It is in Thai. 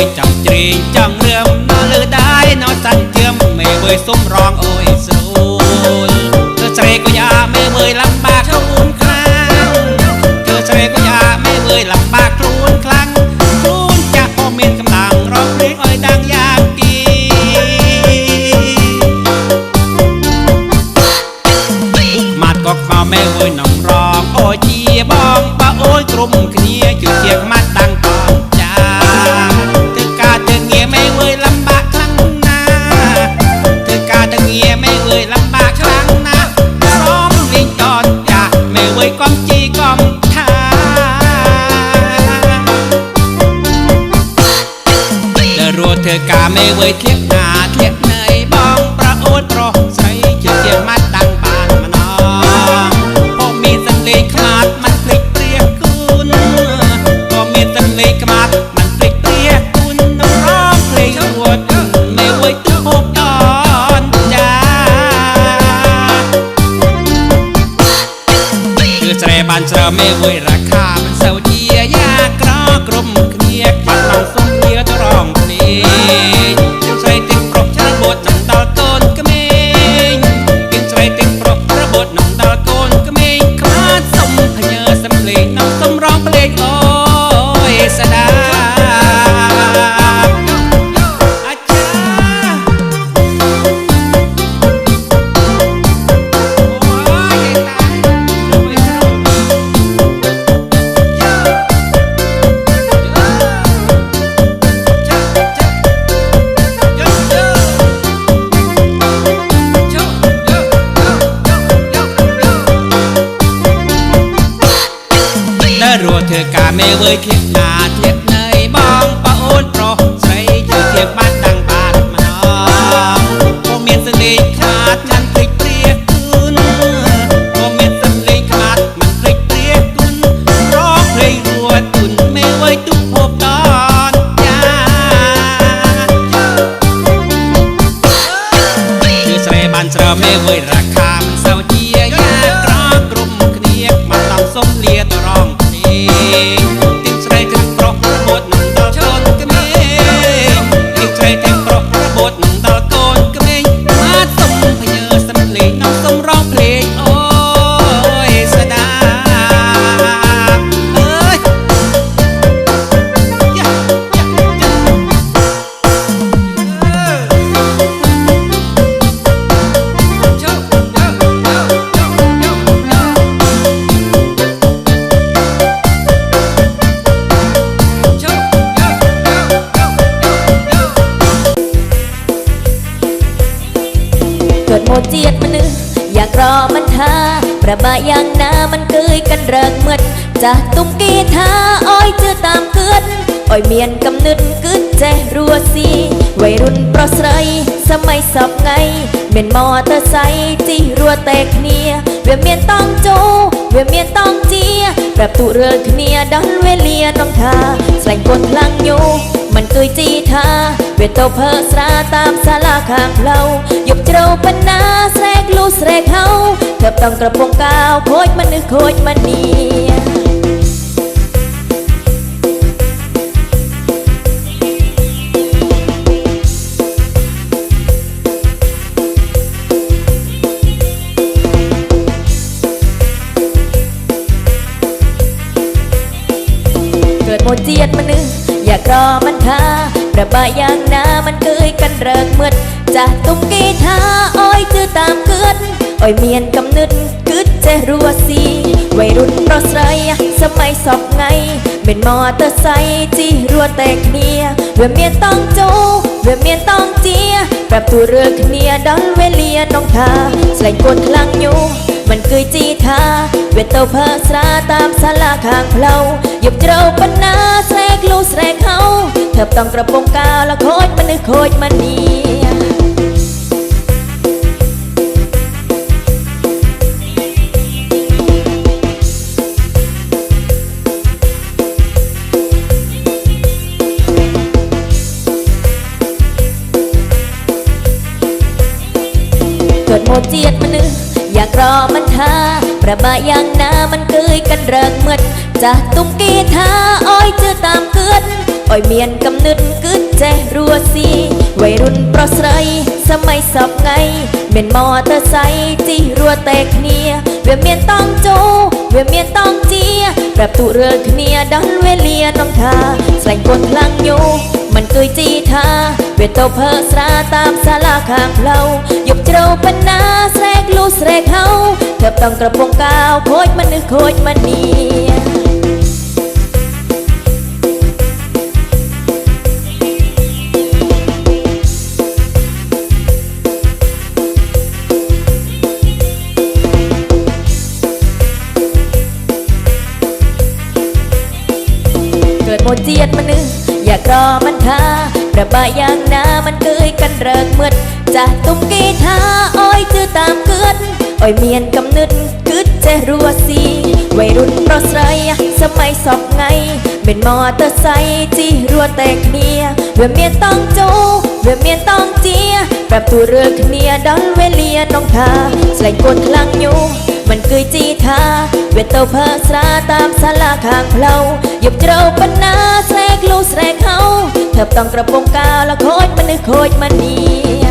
ยจับจริงจัง อรัวเธอกาไม่เว้ยเทียบหน้าเทียบเนยบ้องประโอดรอใส่ชื่อเสียงมาตั้งบานมานองพอมีสังเลขมาดมันพลิกเปรียกคุณพอมีสังเลขมาดมันพลิกเปรียกคุณน้องร้องเพลงรัวตึงไม่เว้ยตึงหกตอนจ้าคือแสรบานเสรไม่เว้ยราคามันเศร้าเจียยากรอกรมเครียกปัดมังสม เธอกาเมเวยเทียบหนาเทียบเนยบ เกิดโมเจียดมันนึอยากรอมันทาประบายอย่างน้ามันเกยกันเริงเมืดจะตุ้มกีทาอ้อยเจอตามเกิดอ้อยเมียนกำนึดกึดแจรัวสีวัยรุ่นปรอสไรสมัยสอบไงเมียนมอเตอร์ไซค์จีรัวแตกเนียเวียเมียนต้องโจเวียเมียนต้องเจียปรับตุเรือเนียดันเวเลียน้องทาแสลงกดพลังอยู่มันเคยจีทา เวทโตเพอสราตามศาลาขางเราหยบเจ้าปัญนาแสรกลูแสรกเขาเถิบต้องกระโปรงกาวโคตมันนึกโคตมันนีเกิดโมเจียดมันนึอยากรอมันทา ระบายอย่างนามันเกยกันเริกเมืดจะตุ้มกีทาอ้อยจือตามเกิดอ้อยเมียนกำนึดกึดเจรัวสีวัยรุ่นรอสไรสมัยสอบไง เป็นมอเตอร์ไซค์จีรัวแตกเนียเวียเมียนต้องโจเวียเมียนต้องเจียปรับตัวเรือเนียดอนเวเลียน้องทาแสลกดพลังอยู่มันคือจีทาเวทเตาเพอสราตามศาลาข้างเพลาหยุบเจ้าปนาแสรกลูแสรกเขา เถิบต้องกระโปรงกาวแล้วโคตรมันนึกโคตรมันเนียเกิดโมเจียดมันนึอยากรอมันทาประบายอย่างน้ามันเกยกันเริงเมืด จะตุ้มกีทาอ้อยเจอตามเกิดอ้อยเมียนกำนึดกึดแจรัวสีวัยรุ่นปรสไรสมัยสอบไงเมียนมอเตอร์ไซค์จีรัวแตกเนียเวียเมียนต้องโจเวียเมียนต้องเจียแบบตุเรือเนียดันเวเลียน้องทาใส่กดพลังอยู่มันเกยจีทาเวทโตเพอสราตามศาลาข้างเราหยุบเจ้าปนาแสกลูแสกเฮา เธอต้องกระโปรงกาวโคตรมันนึกโคตรมันเนียเกิดโมเจียดมันนึงอยากรอมันทาประบายอย่างนามันเกยกันเริกเมืดจะตุ้มกีทาอ้อยจือตามเกิด อ้อยเมียนกำนึดกึดเจรัวสีวัยรุ่นปรอสไรสมัยสอบไง เป็นมอเตอร์ไซค์จีรัวแตกเนียเวียเมียนต้องโจเวียเมียนต้องเจียปรับตัวเรือเนียดอนเวเลียน้องทาใส่กดพลังอยู่มันคือจีทาเวทเตาเพอสราตามศาลาข้างเพลาหยุบเจ้าปนาแสกลูแสกเฮาเธอต้องกระโปรงกาวล้วโคตรมันนึกโคตรมันเนีย